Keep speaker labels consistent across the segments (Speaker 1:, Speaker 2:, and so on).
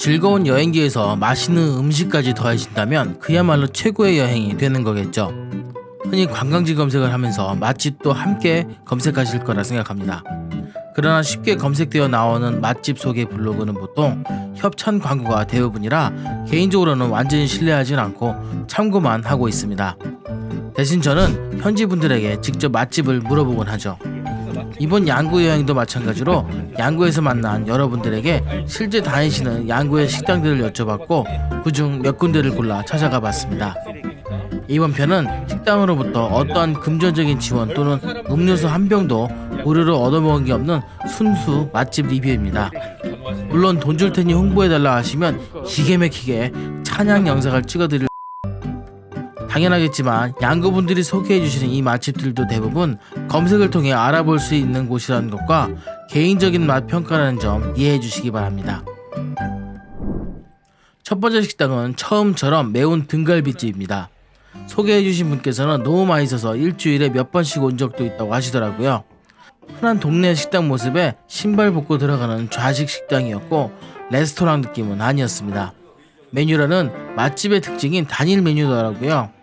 Speaker 1: 즐거운 여행지에서 맛있는 음식까지 더해진다면 그야말로 최고의 여행이 되는 거겠죠. 흔히 관광지 검색을 하면서 맛집도 함께 검색하실 거라 생각합니다. 그러나 쉽게 검색되어 나오는 맛집 소개 블로그는 보통 협찬 광고가 대부분이라 개인적으로는 완전히 신뢰하진 않고 참고만 하고 있습니다. 대신 저는 현지 분들에게 직접 맛집을 물어보곤 하죠. 이번 양구 여행도 마찬가지로 양구에서 만난 여러분들에게 실제 다니시는 양구의 식당들을 여쭤봤고 그중 몇 군데를 골라 찾아가 봤습니다. 이번 편은 식당으로부터 어떠한 금전적인 지원 또는 음료수 한 병도 무료로 얻어먹은 게 없는 순수 맛집 리뷰입니다. 물론 돈 줄 테니 홍보해달라 하시면 기계 막히게 찬양 영상을 찍어드릴 당연하겠지만 양구분들이 소개해 주시는 이 맛집들도 대부분 검색을 통해 알아볼 수 있는 곳이라는 것과 개인적인 맛 평가라는 점 이해해 주시기 바랍니다. 첫 번째 식당은 처음처럼 매운 등갈비집입니다. 소개해 주신 분께서는 너무 맛있어서 일주일에 몇 번씩 온 적도 있다고 하시더라고요. 흔한 동네 식당 모습에 신발 벗고 들어가는 좌식 식당이었고 레스토랑 느낌은 아니었습니다. 메뉴란은 맛집의 특징인 단일 메뉴더라고요.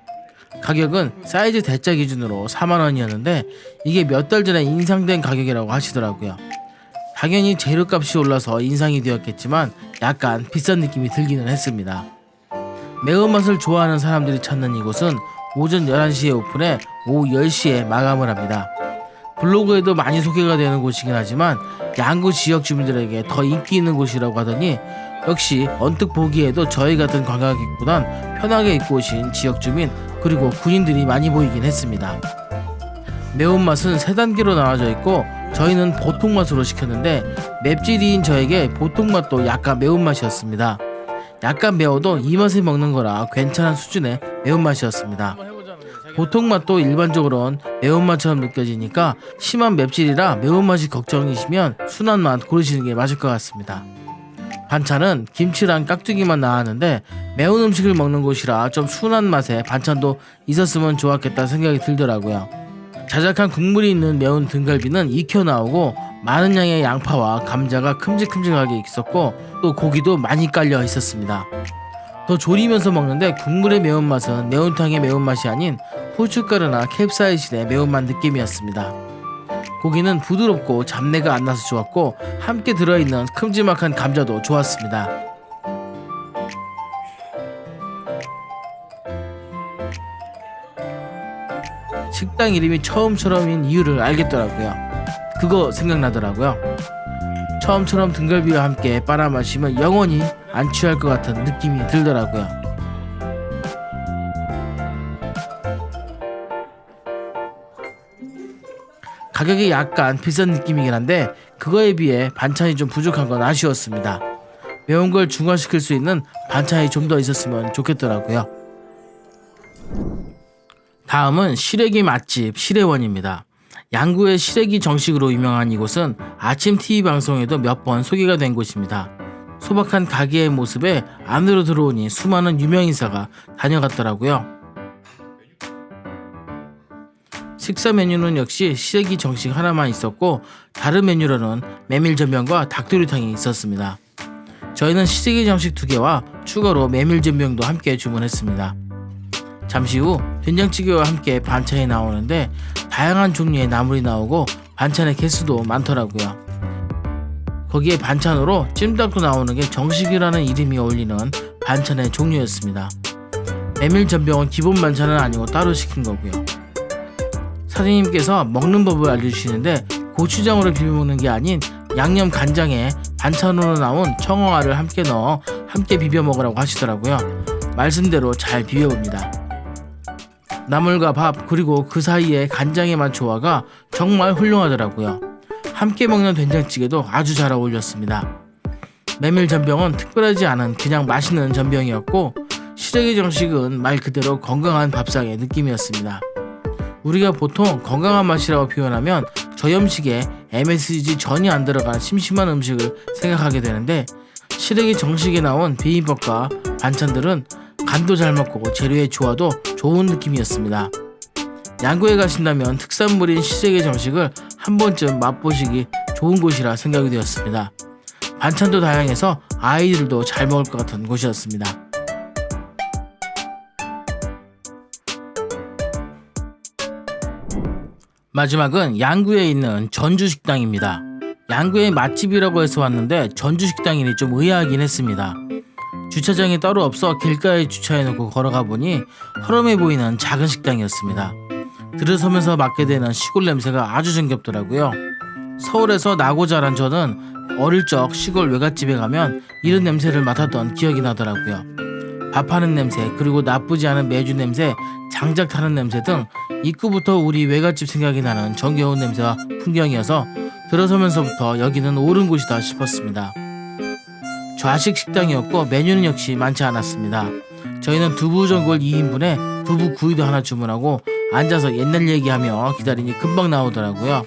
Speaker 1: 가격은 사이즈 대짜 기준으로 4만원이었는데 이게 몇 달 전에 인상된 가격이라고 하시더라고요. 당연히 재료값이 올라서 인상이 되었겠지만 약간 비싼 느낌이 들기는 했습니다. 매운맛을 좋아하는 사람들이 찾는 이곳은 오전 11시에 오픈해 오후 10시에 마감을 합니다. 블로그에도 많이 소개가 되는 곳이긴 하지만 양구 지역 주민들에게 더 인기 있는 곳이라고 하더니 역시 언뜻 보기에도 저희 같은 관광객보단 편하게 입고 오신 지역 주민 그리고 군인들이 많이 보이긴 했습니다. 매운맛은 세 단계로 나눠져 있고 저희는 보통 맛으로 시켰는데 맵찔이인 저에게 보통 맛도 약간 매운맛이었습니다. 약간 매워도 이 맛에 먹는 거라 괜찮은 수준의 매운맛이었습니다. 보통 맛도 일반적으로는 매운맛처럼 느껴지니까 심한 맵찔이라 매운맛이 걱정이시면 순한 맛 고르시는 게 맞을 것 같습니다. 반찬은 김치랑 깍두기만 나왔는데 매운 음식을 먹는 곳이라 좀 순한 맛에 반찬도 있었으면 좋았겠다 생각이 들더라고요. 자작한 국물이 있는 매운 등갈비는 익혀 나오고 많은 양의 양파와 감자가 큼직큼직하게 있었고 또 고기도 많이 깔려 있었습니다. 더 졸이면서 먹는데 국물의 매운맛은 매운탕의 매운맛이 아닌 후춧가루나 캡사이신의 매운맛 느낌이었습니다. 고기는 부드럽고 잡내가 안 나서 좋았고 함께 들어있는 큼지막한 감자도 좋았습니다. 식당 이름이 처음처럼인 이유를 알겠더라고요. 그거 생각나더라고요. 처음처럼 등갈비와 함께 빨아 마시면 영원히 안 취할 것 같은 느낌이 들더라고요. 가격이 약간 비싼 느낌이긴 한데 그거에 비해 반찬이 좀 부족한 건 아쉬웠습니다. 매운 걸 중화시킬 수 있는 반찬이 좀 더 있었으면 좋겠더라고요. 다음은 시래기 맛집 시래원입니다. 양구의 시래기 정식으로 유명한 이곳은 아침 TV 방송에도 몇 번 소개가 된 곳입니다. 소박한 가게의 모습에 안으로 들어오니 수많은 유명인사가 다녀갔더라고요. 식사 메뉴는 역시 시래기 정식 하나만 있었고 다른 메뉴로는 메밀전병과 닭도리탕이 있었습니다. 저희는 시래기 정식 두 개와 추가로 메밀전병도 함께 주문했습니다. 잠시 후 된장찌개와 함께 반찬이 나오는데 다양한 종류의 나물이 나오고 반찬의 개수도 많더라고요. 거기에 반찬으로 찜닭도 나오는 게 정식이라는 이름이 어울리는 반찬의 종류였습니다. 메밀전병은 기본 반찬은 아니고 따로 시킨 거고요. 사장님께서 먹는 법을 알려주시는데 고추장으로 비벼 먹는 게 아닌 양념 간장에 반찬으로 나온 청어알을 함께 넣어 함께 비벼 먹으라고 하시더라고요. 말씀대로 잘 비벼봅니다. 나물과 밥 그리고 그 사이에 간장의 맛 조화가 정말 훌륭하더라고요. 함께 먹는 된장찌개도 아주 잘 어울렸습니다. 메밀 전병은 특별하지 않은 그냥 맛있는 전병이었고 시래기 정식은 말 그대로 건강한 밥상의 느낌이었습니다. 우리가 보통 건강한 맛이라고 표현하면 저염식에 MSG 전이 안 들어간 심심한 음식을 생각하게 되는데 시래기 정식에 나온 비빔밥과 반찬들은 간도 잘 맞고 재료의 조화도 좋은 느낌이었습니다. 양구에 가신다면 특산물인 시래기 정식을 한 번쯤 맛보시기 좋은 곳이라 생각이 되었습니다. 반찬도 다양해서 아이들도 잘 먹을 것 같은 곳이었습니다. 마지막은 양구에 있는 전주식당입니다. 양구의 맛집이라고 해서 왔는데 전주식당이니 좀 의아하긴 했습니다. 주차장이 따로 없어 길가에 주차해놓고 걸어가 보니 허름해 보이는 작은 식당이었습니다. 들어서면서 맡게 되는 시골 냄새가 아주 정겹더라고요. 서울에서 나고 자란 저는 어릴 적 시골 외갓집에 가면 이런 냄새를 맡았던 기억이 나더라고요. 밥하는 냄새, 그리고 나쁘지 않은 메주 냄새, 장작 타는 냄새 등 입구부터 우리 외갓집 생각이 나는 정겨운 냄새와 풍경이어서 들어서면서부터 여기는 옳은 곳이다 싶었습니다. 좌식 식당이었고 메뉴는 역시 많지 않았습니다. 저희는 두부 전골 2인분에 두부 구이도 하나 주문하고 앉아서 옛날 얘기하며 기다리니 금방 나오더라고요.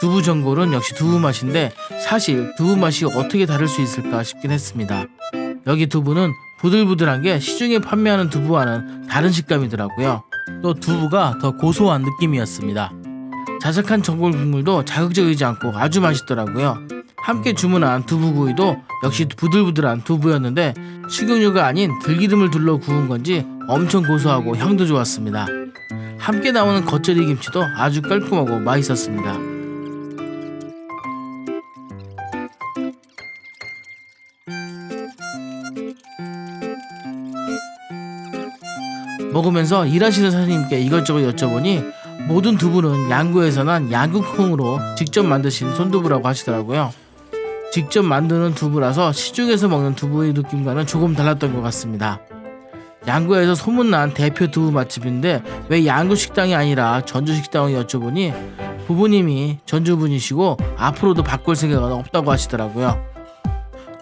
Speaker 1: 두부 전골은 역시 두부 맛인데 사실 두부 맛이 어떻게 다를 수 있을까 싶긴 했습니다. 여기 두부는 부들부들한 게 시중에 판매하는 두부와는 다른 식감이더라고요. 또 두부가 더 고소한 느낌이었습니다. 자작한 전골 국물도 자극적이지 않고 아주 맛있더라고요. 함께 주문한 두부구이도 역시 부들부들한 두부였는데 식용유가 아닌 들기름을 둘러 구운 건지 엄청 고소하고 향도 좋았습니다. 함께 나오는 겉절이 김치도 아주 깔끔하고 맛있었습니다. 먹으면서 일하시는 사장님께 이것저것 여쭤보니 모든 두부는 양구에서 난 양구콩으로 직접 만드신 손두부라고 하시더라고요. 직접 만드는 두부라서 시중에서 먹는 두부의 느낌과는 조금 달랐던 것 같습니다. 양구에서 소문난 대표 두부 맛집인데 왜 양구 식당이 아니라 전주 식당을 여쭤보니 부부님이 전주 분이시고 앞으로도 바꿀 생각은 없다고 하시더라고요.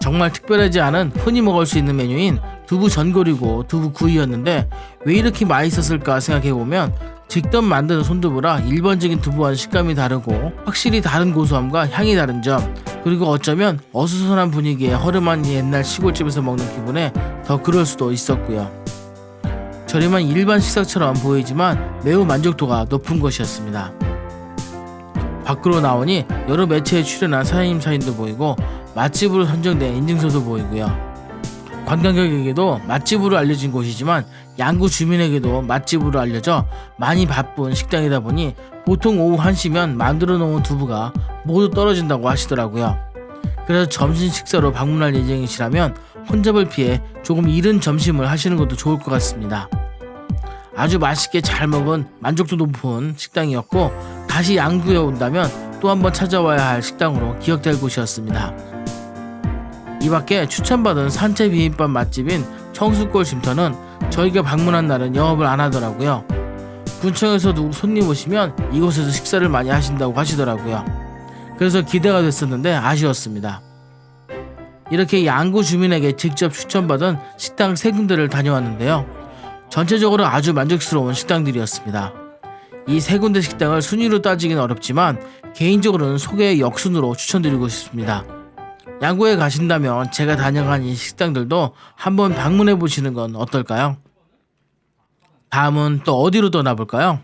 Speaker 1: 정말 특별하지 않은 흔히 먹을 수 있는 메뉴인 두부 전골이고 두부 구이였는데 왜 이렇게 맛있었을까 생각해보면 직접 만드는 손두부라 일반적인 두부와는 식감이 다르고 확실히 다른 고소함과 향이 다른 점 그리고 어쩌면 어수선한 분위기의 허름한 옛날 시골집에서 먹는 기분에 더 그럴 수도 있었고요. 저렴한 일반 식사처럼 보이지만 매우 만족도가 높은 것이었습니다. 밖으로 나오니 여러 매체에 출연한 사장님 사진도 보이고 맛집으로 선정된 인증서도 보이고요. 관광객에게도 맛집으로 알려진 곳이지만 양구 주민에게도 맛집으로 알려져 많이 바쁜 식당이다 보니 보통 오후 1시면 만들어 놓은 두부가 모두 떨어진다고 하시더라고요. 그래서 점심 식사로 방문할 예정이시라면 혼잡을 피해 조금 이른 점심을 하시는 것도 좋을 것 같습니다. 아주 맛있게 잘 먹은 만족도 높은 식당이었고 다시 양구에 온다면 또 한번 찾아와야 할 식당으로 기억될 곳이었습니다. 이 밖에 추천받은 산채 비빔밥 맛집인 청수골 쉼터는 저희가 방문한 날은 영업을 안 하더라고요. 군청에서 누구 손님 오시면 이곳에서 식사를 많이 하신다고 하시더라고요. 그래서 기대가 됐었는데 아쉬웠습니다. 이렇게 양구 주민에게 직접 추천받은 식당 세 군데를 다녀왔는데요. 전체적으로 아주 만족스러운 식당들이었습니다. 이 세 군데 식당을 순위로 따지기는 어렵지만 개인적으로는 소개의 역순으로 추천드리고 싶습니다. 양구에 가신다면 제가 다녀간 이 식당들도 한번 방문해 보시는 건 어떨까요? 다음은 또 어디로 떠나볼까요?